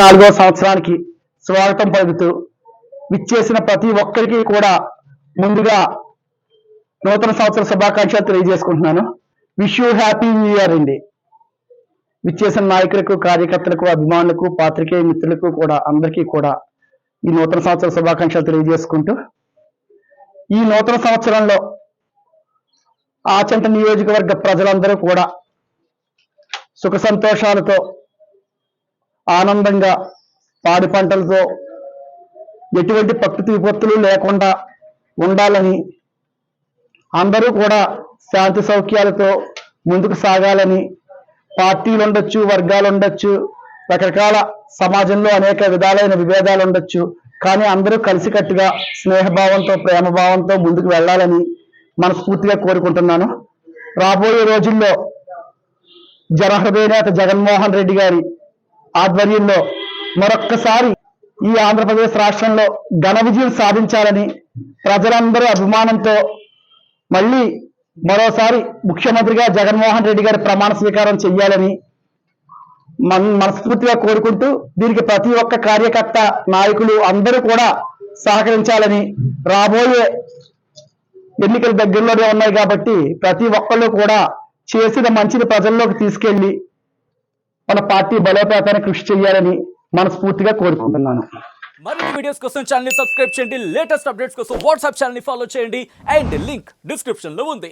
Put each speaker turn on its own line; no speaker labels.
నాలుగో సంవత్సరానికి స్వాగతం పలుకుతూ విచ్చేసిన ప్రతి ఒక్కరికి కూడా ముందుగా నూతన సంవత్సర శుభాకాంక్షలు తెలియజేసుకుంటున్నాను. Wish you happy new year అండి. విచ్చేసిన నాయకులకు కార్యకర్తలకు అభిమానులకు పాత్రికేయ మిత్రులకు కూడా అందరికీ కూడా ఈ నూతన సంవత్సర శుభాకాంక్షలు తెలియజేసుకుంటూ ఈ నూతన సంవత్సరంలో ఆచంట నియోజకవర్గ ప్రజలందరూ కూడా సుఖ సంతోషాలతో ఆనందంగా పాడి పంటలతో ఎటువంటి ప్రకృతి విపత్తులు లేకుండా ఉండాలని అందరూ కూడా శాంతి సౌఖ్యాలతో ముందుకు సాగాలని పార్టీలు ఉండొచ్చు వర్గాలు ఉండొచ్చు రకరకాల సమాజంలో అనేక విధాలైన విభేదాలు ఉండొచ్చు కానీ అందరూ కలిసికట్టుగా స్నేహభావంతో ప్రేమభావంతో ముందుకు వెళ్ళాలని మనస్ఫూర్తిగా కోరుకుంటున్నాను. రాబోయే రోజుల్లో జనహృదయ నేత జగన్మోహన్ రెడ్డి గారి ఆధ్వర్యంలో మరొక్కసారి ఈ ఆంధ్రప్రదేశ్ రాష్ట్రంలో ఘన విజయం సాధించాలని ప్రజలందరూ అభిమానంతో మళ్ళీ మరోసారి ముఖ్యమంత్రిగా జగన్మోహన్ రెడ్డి గారి ప్రమాణ స్వీకారం చెయ్యాలని మన మనస్ఫూర్తిగా కోరుకుంటూ దీనికి ప్రతి ఒక్క కార్యకర్త నాయకులు అందరూ కూడా సహకరించాలని రాబోయే ఎన్నికలు దగ్గరలోనే ఉన్నాయి కాబట్టి ప్రతి ఒక్కళ్ళు కూడా చేసిన మంచిని ప్రజల్లోకి తీసుకెళ్ళి మన పార్టీ బలోపేతానికి కృషి చేయాలని మనస్ఫూర్తిగా కోరుకుంటున్నాను.
మరిన్ని వీడియోస్ కోసం ఛానల్ సబ్స్క్రైబ్ చేయండి. లేటెస్ట్ అప్డేట్స్ కోసం వాట్సాప్ ఛానల్ని ఫాలో చేయండి. అండ్ లింక్ డిస్క్రిప్షన్లో ఉంది.